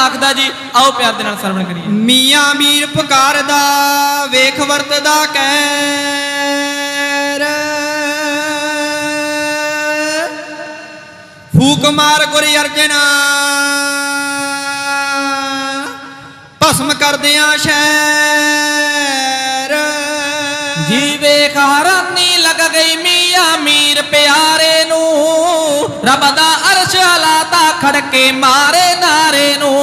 ਆਖਦਾ ਜੀ, ਆਓ ਪਿਆਰ ਦੇ ਨਾਲ ਸਰਵਣ ਕਰੀਏ। ਮੀਆਂ ਮੀਰ ਪੁਕਾਰਦਾ, ਵੇਖ ਵਰਤਦਾ ਕਹਿਰ ਫੂਕ ਮਾਰ ਗੁਰ ਅਰਜਨਾ ਭਸਮ ਕਰਦਿਆਂ ਸ਼ਹਿਰ। ਜੀ ਵੇਖ ਹਰਾਨੀ ਲੱਗ ਗਈ ਮੀਆਂ ਮੀਰ ਪਿਆਰੇ ਨੂੰ। ਰੱਬ ਦਾ ਅਰਸ਼ ਹਲਾਤਾ ਖੜਕੇ ਮਾਰੇ ਨਾਰੇ ਨੂੰ।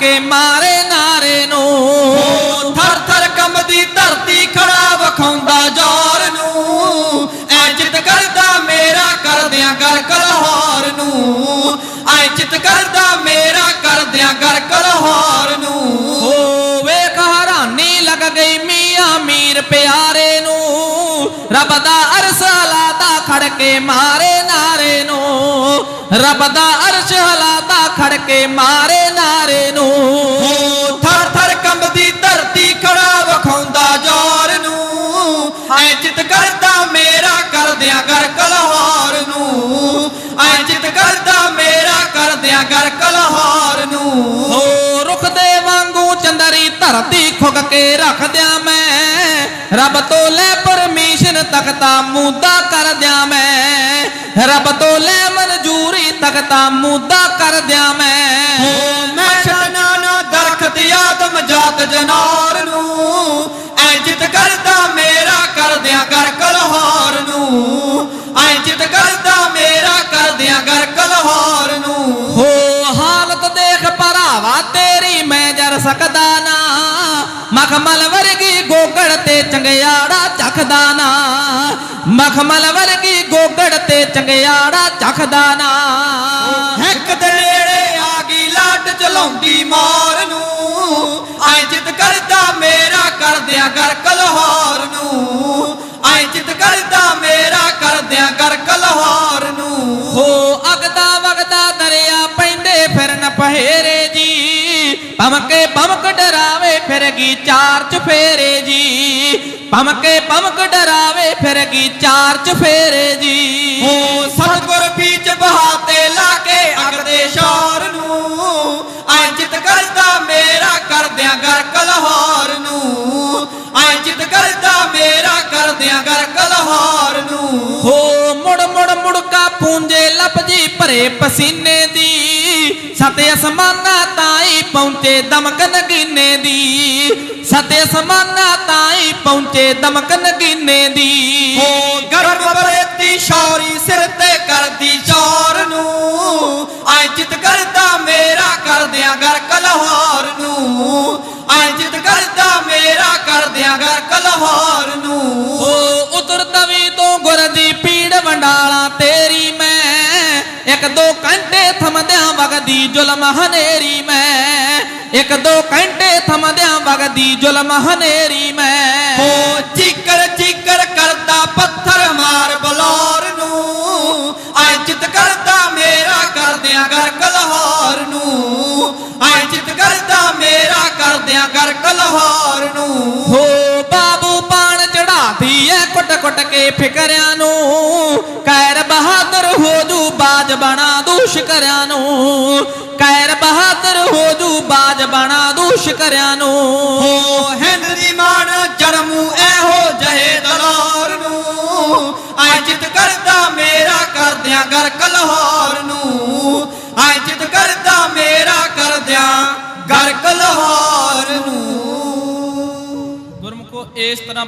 ਹਲਾਤਾ ਮਾਰੇ ਨਾਰੇ ਨੂੰ। ਥਰ ਥਰ ਕੰਬਦੀ ਧਰਤੀ ਖੜਾ ਵਖਾਉਂਦਾ ਜੋਰ ਨੂੰ। ਐ ਚਿਤ ਕਰਦਾ ਮੇਰਾ ਕਰਦਿਆਂ ਗਰ ਕਲਹਾਰ ਨੂੰ। ਐ ਚਿਤ ਕਰਦਾ ਮੇਰਾ ਕਰਦਿਆਂ ਗਰ ਕਲਹਾਰ ਨੂੰ। ਓ ਵੇਖ ਹਰਾਨੀ ਲੱਗ ਗਈ ਮੀਆਂ ਮੀਰ ਪਿਆਰੇ ਨੂੰ। ਰੱਬ ਦਾ ਅਰਸ਼ ਹਲਾਦਾ ਖੜ ਕੇ ਮਾਰੇ ਨਾਰੇ ਨੂੰ। ਰੱਬ ਦਾ ਅਰਸ਼ ਖੜ ਕੇ ਮਾਰੇ ਧਰਤੀ ਖੁੱਕ ਕੇ ਰੱਖਦਿਆਂ ਮੈਂ। ਰੱਬ ਤੋਂ ਲੈ ਪਰਮਿਸ਼ਨ ਤਖਤਾ ਮੁੱਦਾ ਕਰਦਿਆਂ ਮੈਂ। ਰੱਬ ਤੋਂ ਲੈ ਮਨਜ਼ੂਰੀ ਤਖਤਾ ਮੁੱਦਾ ਕਰਦਿਆਂ ਮੈਂ ਮੈਂ। ਛੱਡਣਾ ਨਾ ਦਰਖਤ ਆਦਮ ਜਾਤ ਜਨਾਰ ਨੂੰ ਐ ਚਿਤ ਕਰਦਾ ਮੇਰਾ ਕਰਦਿਆਂ ਗਰ ਕਲਹਾਰ ਨੂੰ। ਐ ਚਿਤ ਕਰਦਾ ਮੇਰਾ ਕਰਦਿਆਂ ਗਰ ਕਲਹਾਰ ਨੂੰ। ਹੋ ਹਾਲਤ ਦੇਖ ਭਰਾਵਾ ਤੇਰੀ ਮੈਂ ਜਰ ਸਕਦਾ ਨਾ। ਮਖਮਲ ਵਰਗੀ ਗੋਗੜ ਤੇ ਚੰਗਿਆੜਾ ਚੱਖਦਾ ਨਾ। ਮਖਮਲ ਵਰਗੀ ਗੋਗੜ ਤੇ ਚੰਗਿਆੜਾ ਚੱਖਦਾ ਨਾ। ਇੱਕ ਦੇ ਨੇੜੇ ਆ ਗਈ ਲਾਟ ਚਲਾਉਂਦੀ ਮਾਰ ਨੂੰ। ਐ ਕਰਦਾ ਮੇਰਾ ਕਰਦਿਆਂ ਗਰ ਕਲਹਾਰ ਨੂੰ। ਐ ਕਰਦਾ ਮੇਰਾ ਕਰਦਿਆਂ ਗਰ ਕਲਹਾਰ ਨੂੰ। ਹੋ ਅਗਦਾ ਵਗਦਾ ਦਰਿਆ ਪੈਂਦੇ ਫਿਰਨ ਪਹੇਰੇ ਜੀ। ਪਮਕੇ ਪਮਕ ਡਰਾਵੇ ਫਿਰਗੀ ਚਾਰ ਚਫੇਰੇ ਜੀ। ਪਮਕੇ ਪਮਕ ਡਰਾਵੇ ਫਿਰਗੀ ਚਾਰ ਚਫੇਰੇ ਜੀ। ਹੋ ਸਤਗੁਰ ਬੀਚ ਬਹਾਤੇ ਲਾ ਕੇ ਅਗ ਦੇ ਸ਼ੌਰ ਨੂੰ। ਐ ਚਿਤ ਕਰਦਾ ਮੇਰਾ ਕਰਦਿਆਂ ਗਰ ਕਲਹਾਰ ਨੂੰ। ਐ ਚਿਤ ਕਰਦਾ ਮੇਰਾ ਕਰਦਿਆਂ ਗਰ ਕਲਹਾਰ ਨੂੰ। ਹੋ ਮੁੜ ਮੁੜ ਮੁੜਕਾ ਪੂੰਜੇ ਲਪਜੀ ਭਰੇ ਪਸੀਨੇ ਦੀ। ਸਤ ਅਸਮਾਨਾਂ ਤਾਈ ਪਹੁੰਚੇ ਦਮਕ ਨਗੀਨੇ ਦੀ। ਸਤ ਅਸਮਾਨਾਂ ਤਾਈ ਪਹੁੰਚੇ ਦਮਕ ਨਗੀਨੇ ਦੀ। ਹੋ ਗਰਭ ਬਰੇਤੀ ਸ਼ੌਰੀ ਸਿਰ ਤੇ ਕਰਦੀ ਇੱਕ ਦੋ ਘੰਟੇ ਥਮਦਿਆਂ ਵਗਦੀ ਜ਼ੁਲਮ ਹਨੇਰੀ ਮੈਂ। ਇੱਕ ਦੋ ਘੰਟੇ ਥਮਦਿਆਂ ਵਗਦੀ ਜ਼ੁਲਮ ਹਨੇਰੀ ਮੈਂ। ਹੋ ਚੀਕਰ ਚੀਕਰ ਕਰਦਾ ਪੱਥਰ ਮਾਰ ਬਲੌਰ ਨੂੰ। ਐ ਚਿਤ ਕਰਦਾ ਮੇਰਾ ਕਰਦਿਆਂ ਗਰ ਕਲਹਾਰ ਨੂੰ। ਐ ਚਿਤ ਕਰਦਾ ਮੇਰਾ ਕਰਦਿਆਂ ਗਰ ਕਲਹਾਰ ਨੂੰ। ਹੋ ਬਾਬੂ ਪਾਣ ਚੜਾਤੀ ਐ ਕੁੱਟ ਕੁੱਟ ਕੇ ਫਿਕਰਿਆਂ ਨੂੰ। ਕੈਰ ਬਾਜ ਬਣਾ ਦੂ ਸ਼ਿਕਰਿਆਂ ਨੂੰ। ਕੈਰ ਬਹਾਦਰ ਹੋ ਜੂ ਬਾਜ ਬਣਾ ਦੂ ਸ਼ਿਕਰਿਆਂ ਨੂੰ। ਹੋ ਹਿੰਦ ਦੀ ਮਾਣ ਜਨਮੂ ਇਹੋ ਜਹੇ ਦਲਾਰ ਨੂੰ। ਐ ਚਿਤ ਕਰਦਾ ਮੇਰਾ ਕਰਦਿਆਂ ਗਰ ਕਲਹਾਰ ਨੂੰ। ਐ ਚਿਤ ਕਰਦਾ ਮੇਰਾ ਕਰਦਿਆਂ ਗਰ ਕਲਹਾਰ ਨੂੰ। ਗੁਰਮੁਖੋ ਇਸ ਤਰ੍ਹਾਂ